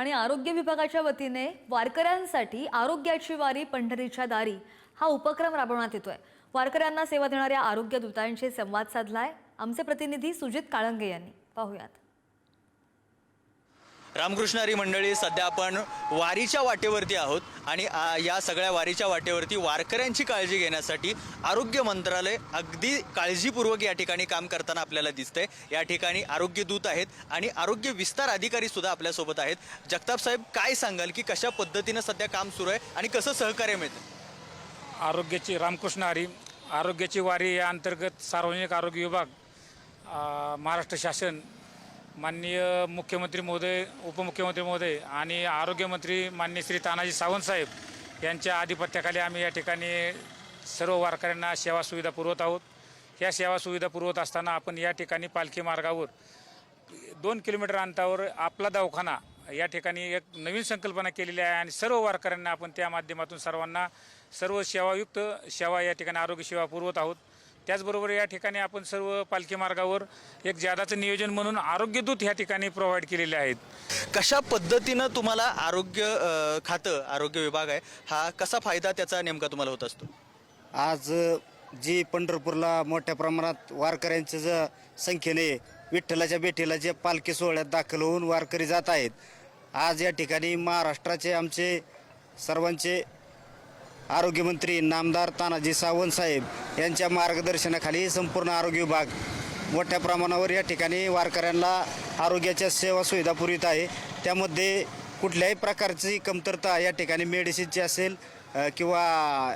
आणि आरोग्य विभागाच्या वतीने वारकऱ्यांसाठी आरोग्याची वारी पंढरीच्या दारी हा उपक्रम राबवण्यात येतोय. वारकऱ्यांना सेवा देणाऱ्या आरोग्य दूतांशी संवाद साधलाय. आमचे प्रतिनिधी सुजित काळंगे यांनी. पाहुयात. रामकृष्णारी मंडळी सध्या आपण वारीच्या वाटेवरती आहोत आणि या सगळ्या वारीच्या वाटेवरती वारकऱ्यांची काळजी घेण्यासाठी आरोग्य मंत्रालय अगदी काळजीपूर्वक या ठिकाणी काम करताना आपल्याला दिसतंय. या ठिकाणी आरोग्य दूत आहेत आणि आरोग्य विस्तार अधिकारी सुद्धा आपल्यासोबत आहेत. जगताप साहेब काय सांगाल की कशा पद्धतीनं सध्या काम सुरू आहे आणि कसं सहकार्य मिळतं आरोग्याची रामकृष्ण हरी आरोग्याची वारी या अंतर्गत सार्वजनिक आरोग्य विभाग महाराष्ट्र शासन माननीय मुख्यमंत्री महोदय उपमुख्यमंत्री महोदय आणि आरोग्यमंत्री माननीय श्री तानाजी सावंत साहेब यांच्या आधिपत्याखाली आम्ही या ठिकाणी सर्व वारकऱ्यांना सेवा सुविधा पुरवत आहोत. या सेवा सुविधा पुरवत असताना आपण या ठिकाणी पालखी मार्गावर दोन किलोमीटर अंतरावर आपला दवाखाना या ठिकाणी एक नवीन संकल्पना केलेली आहे आणि सर्व वारकऱ्यांना आपण त्या माध्यमातून सर्वांना सर्व सेवायुक्त सेवा या ठिकाणी आरोग्य सेवा पुरवत आहोत. त्याचबरोबर या ठिकाणी आपण सर्व पालखी मार्गावर एक जादाचं नियोजन म्हणून आरोग्यदूत या ठिकाणी प्रोव्हाइड केलेले आहेत. कशा पद्धतीनं तुम्हाला आरोग्य अ, खातं आरोग्य विभाग आहे हा कसा फायदा त्याचा नेमका तुम्हाला होत असतो? आज जी पंढरपूरला मोठ्या प्रमाणात वारकऱ्यांच्या ज संख्येने विठ्ठलाच्या भेटीला जे पालखी सोहळ्यात दाखल होऊन वारकरी जात आहेत आज या ठिकाणी महाराष्ट्राचे आमचे सर्वांचे आरोग्यमंत्री नामदार तानाजी सावंत साहेब यांच्या मार्गदर्शनाखाली संपूर्ण आरोग्य विभाग मोठ्या प्रमाणावर या ठिकाणी वारकऱ्यांना आरोग्याच्या सेवा सुविधा पुरवित आहे. त्यामध्ये कुठल्याही प्रकारची कमतरता या ठिकाणी मेडिसिनची असेल किंवा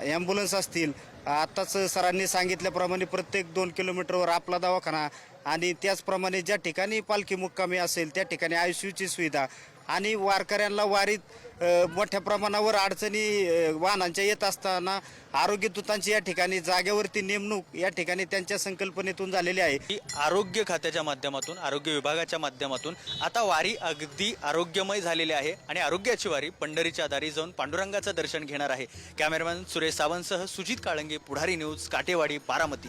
ॲम्ब्युलन्स असतील आत्ताच सरांनी सांगितल्याप्रमाणे प्रत्येक दोन किलोमीटरवर आपला दवाखाना आणि त्याचप्रमाणे ज्या ठिकाणी पालखी मुक्कामी असेल त्या ठिकाणी आय सी यूची सुविधा. आणि वारकऱ्यांना वारीत मोठ्या प्रमाणावर अडचणी वाहनांच्या येत असताना आरोग्य दूतांची या ठिकाणी जागेवरती नेमणूक या ठिकाणी त्यांच्या संकल्पनेतून झालेली आहे. की आरोग्य खात्याच्या माध्यमातून आरोग्य विभागाच्या माध्यमातून आता वारी अगदी आरोग्यमय झालेली आहे आणि आरोग्याची वारी पंढरीच्या दारी जाऊन पांडुरंगाचं दर्शन घेणार आहे. Cameraman Suresh सावंतसह Sujit Kalange Pudhari news Katewadi Baramati.